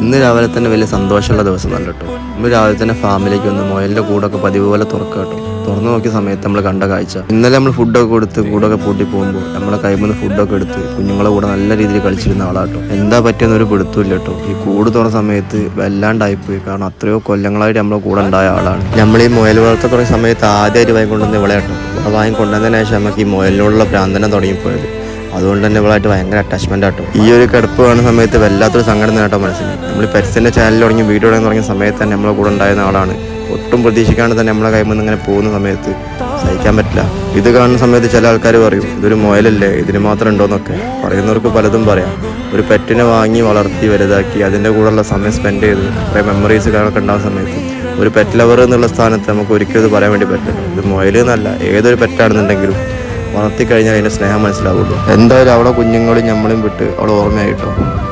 ഇന്ന് രാവിലെ തന്നെ വലിയ സന്തോഷമുള്ള ദിവസം നല്ല കേട്ടോ. ഇന്ന് രാവിലെ തന്നെ ഫാമിലേക്ക് വന്ന് മൊയലിന്റെ കൂടൊക്കെ പതിവ് പോലെ തുറക്കുക കേട്ടോ. തുറന്നു നോക്കിയ സമയത്ത് നമ്മൾ കണ്ട കാഴ്ച. ഇന്നലെ നമ്മൾ ഫുഡൊക്കെ കൊടുത്ത് കൂടൊക്കെ പൂട്ടി പോകുമ്പോൾ നമ്മളെ കൈമിൽ ഫുഡൊക്കെ എടുത്ത് കുഞ്ഞുങ്ങളെ കൂടെ നല്ല രീതിയിൽ കളിച്ചിരുന്ന ആളാട്ടോ എന്താ പറ്റിയെന്ന് ഒരു പിടുത്തമില്ല കേട്ടോ. ഈ കൂട് തുറന്ന സമയത്ത് വല്ലാണ്ടായിപ്പോയി കാരണം അത്രയോ കൊല്ലങ്ങളായിട്ട് നമ്മളെ കൂടെ ഉണ്ടായ ആളാണ്. നമ്മൾ ഈ മൊയൽ വളർത്ത തുടങ്ങിയ സമയത്ത് ആദ്യമായിട്ട് വാങ്ങിക്കൊണ്ടുവന്ന് ഇവിടെ കേട്ടോ. വാങ്ങിക്കൊണ്ടുവന്നതിനു ശേഷം നമുക്ക് ഈ മുയലിനോടുള്ള പ്രാന്തനം തുടങ്ങിപ്പോയത്. അതുകൊണ്ട് തന്നെ ഇവളായിട്ട് ഭയങ്കര അറ്റാച്ച്മെന്റ് ആട്ടോ. ഈ ഒരു കിടപ്പ് കാണുന്ന സമയത്ത് വല്ലാത്തൊരു സങ്കടം കേട്ടോ മനസ്സിൽ. നമ്മൾ ഈ പെറ്റ്സിന്റെ ചാനൽ തുടങ്ങി വീഡിയോ തുടങ്ങി തുടങ്ങിയ സമയത്ത് തന്നെ നമ്മളെ കൂടെ ഉണ്ടായിരുന്ന ആളാണ്. ഒട്ടും പ്രതീക്ഷിക്കാണ്ട് തന്നെ നമ്മളെ കൈമിൽ ഇങ്ങനെ പോകുന്ന സമയത്ത് സഹിക്കാൻ പറ്റില്ല. ഇത് കാണുന്ന സമയത്ത് ചില ആൾക്കാർ പറയും ഇതൊരു മുയലല്ലേ? ഇതിന് മാത്രം ഉണ്ടോന്നൊക്കെ പറയുന്നവർക്ക് പലതും പറയാം. ഒരു പെറ്റിനെ വാങ്ങി വളർത്തി വലുതാക്കി അതിന്റെ കൂടെയുള്ള സമയം സ്പെൻഡ് ചെയ്ത് കുറേ മെമ്മറീസ് കാര്യങ്ങളൊക്കെ ഉണ്ടാകുന്ന സമയത്ത് ഒരു പെറ്റ് ലവർ എന്നുള്ള സ്ഥാനത്ത് നമുക്ക് ഒരിക്കലും ഇത് പറയാൻ വേണ്ടി പറ്റില്ല. ഇത് മുയൽ എന്നല്ല ഏതൊരു പെറ്റാണെന്നുണ്ടെങ്കിലും വളർത്തി കഴിഞ്ഞാൽ അതിന്റെ സ്നേഹം മനസ്സിലാവുള്ളൂ. എന്തായാലും അവളെ കുഞ്ഞുങ്ങളും നമ്മളും വിട്ട് അവൾ ഓർമ്മയായിട്ടോ?